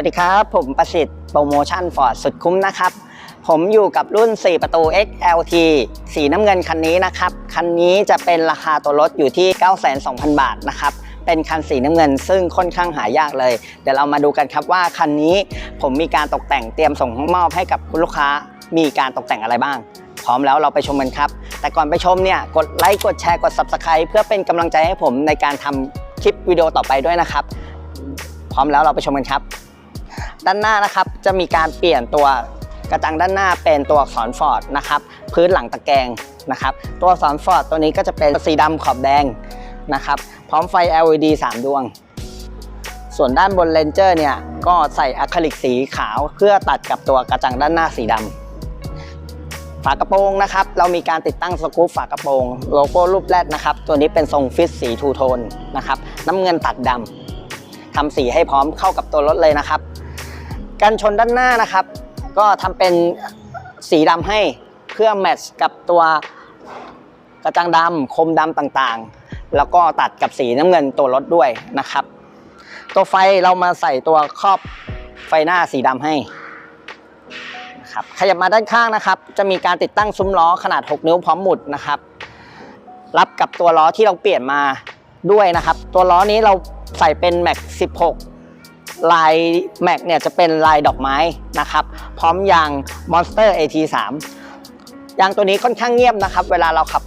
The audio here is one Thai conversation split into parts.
วัสดีครับ ผมประสิทธิ์โปรโมชั่นฟอร์ดสุดคุ้มนะครับ ผมอยู่กับรุ่น 4 ประตู XLT สีน้ำเงินคันนี้นะครับ คันนี้จะเป็นราคาตัวรถอยู่ที่ 92,000 บาทนะครับ เป็นคันสีน้ำเงินซึ่งค่อนข้างหายากเลย เดี๋ยวเรามาดูกันครับว่าคันนี้ผมมีการตกแต่งเตรียมส่งมอบให้กับคุณลูกค้า มีการตกแต่งอะไรบ้าง พร้อมแล้วเราไปชมกันครับ แต่ก่อนไปชมเนี่ยกดไลค์กดแชร์กด Subscribe เพื่อเป็นกำลังใจให้ผมในการทำคลิปวิดีโอต่อไปด้วยนะครับ พร้อมแล้วเราไปชมกันครับ ด้านหน้านะครับ จะมีการเปลี่ยนตัวกระจังด้านหน้าเป็นตัวอักษรฟอร์ดนะครับพื้นหลังตะแกรงนะครับตัวอักษรฟอร์ดตัวนี้ก็จะเป็นสีดำขอบแดงนะครับพร้อมไฟ LED 3 ดวง ส่วนด้านบนเลนเจอร์เนี่ยก็ใส่อะคริลิกสีขาวเพื่อตัดกับตัวกระจังด้านหน้าสีดำฝากระโปรงนะครับ เรามีการติดตั้งสกรูปฝากระโปรง โลโก้รูปแรดนะครับ ตัวนี้เป็นทรงฟิตสีทูโทนนะครับ น้ำเงินตัดดำทำสีให้พร้อมเข้ากับตัวรถเลยนะครับ กันชนด้านหน้านะครับ ก็ทำเป็นสีดำให้เพื่อแมทช์กับตัวกระจังดำคมดำต่างๆ แล้วก็ตัดกับสีน้ำเงินตัวรถด้วยนะครับ ตัวไฟเรามาใส่ตัวครอบไฟหน้าสีดำให้นะครับขยับมาด้านข้างนะครับ จะมีการติดตั้งซุ้มล้อขนาด 6 นิ้วพร้อมหมุดนะครับ รับกับตัวล้อที่เราเปลี่ยนมาด้วยนะครับ ตัวล้อนี้เราใส่เป็นแม็ก16 ลายแม็กเนี่ยจะเป็นลายดอกไม้นะครับ พร้อมยาง Monster AT3 ยางตัวนี้ค่อนข้างเงียบนะครับ เวลาเราขับ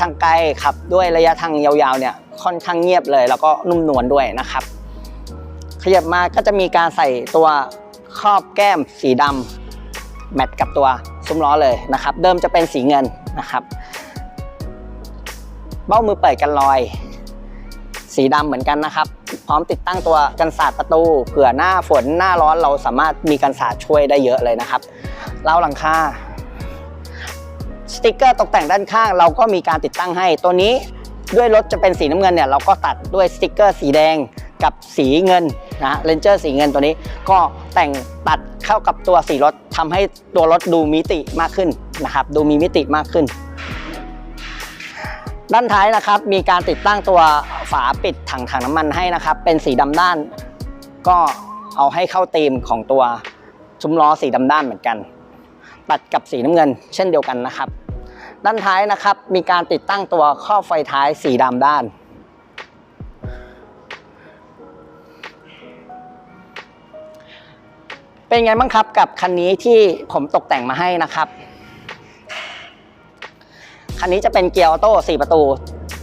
ทางไกลขับด้วยระยะทางยาวๆเนี่ยค่อนข้างเงียบเลย แล้วก็นุ่มนวลด้วยนะครับ ขยับมาก็จะมีการใส่ตัวครอบแก้มสีดำแมทกับตัวซุ้มล้อเลยนะครับ เดิมจะเป็นสีเงินนะครับ เบ้ามือเปิดกันรอย สีดำเหมือนกันนะครับ พร้อมติดตั้งตัวกันศาสตร์ประตูเผื่อหน้าฝนหน้าร้อนเราสามารถมีกันศาสตร์ช่วยได้เยอะเลยนะครับเล้าหลังคาสติกเกอร์ตกแต่งด้านข้างเราก็มีการติดตั้งให้ ตัวนี้ด้วยรถจะเป็นสีน้ำเงินเนี่ยเราก็ตัดด้วยสติกเกอร์สีแดงกับสีเงินนะเลนเจอร์สีเงินตัวนี้ก็แต่งตัดเข้ากับตัวสีรถทำให้ตัวรถดูมิติมากขึ้นนะครับ ดูมีมิติมากขึ้น ด้านท้ายนะครับมีการติดตั้งตัวฝาปิดถังถังน้ำมันให้นะครับ เป็นสีดำด้าน ก็เอาให้เข้าธีมของตัวซุ้มล้อสีดำด้านเหมือนกัน ตัดกับสีน้ำเงิน เช่นเดียวกันนะครับ ด้านท้ายนะครับมีการติดตั้งตัวข้อบไฟท้ายสีดำด้าน เป็นไงบ้างครับกับคันนี้ที่ผมตกแต่งมาให้นะครับ คันนี้จะเป็นเกียร์ออโต้4ประตู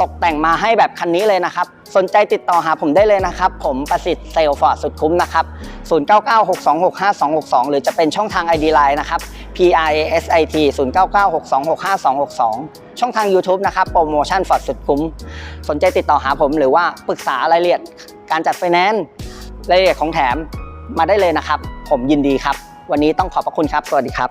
ตกแต่งมาให้แบบคันนี้เลยนะครับ สนใจติดต่อหาผมได้เลยนะครับ ผมประสิทธิ์เซลฟอร์ดสุดคุ้มนะครับ 0996265262 หรือจะเป็นช่องทาง ID Line นะครับ P R A S I T 0996265262 ช่องทาง YouTube นะครับโปรโมชั่นฟอร์ดสุดคุ้ม สนใจติดต่อหาผมหรือว่าปรึกษารายละเอียดการจัดไฟแนนซ์รายละเอียดของแถมมาได้เลยนะครับ ผมยินดีครับ วันนี้ต้องขอบพระคุณครับ สวัสดีครับ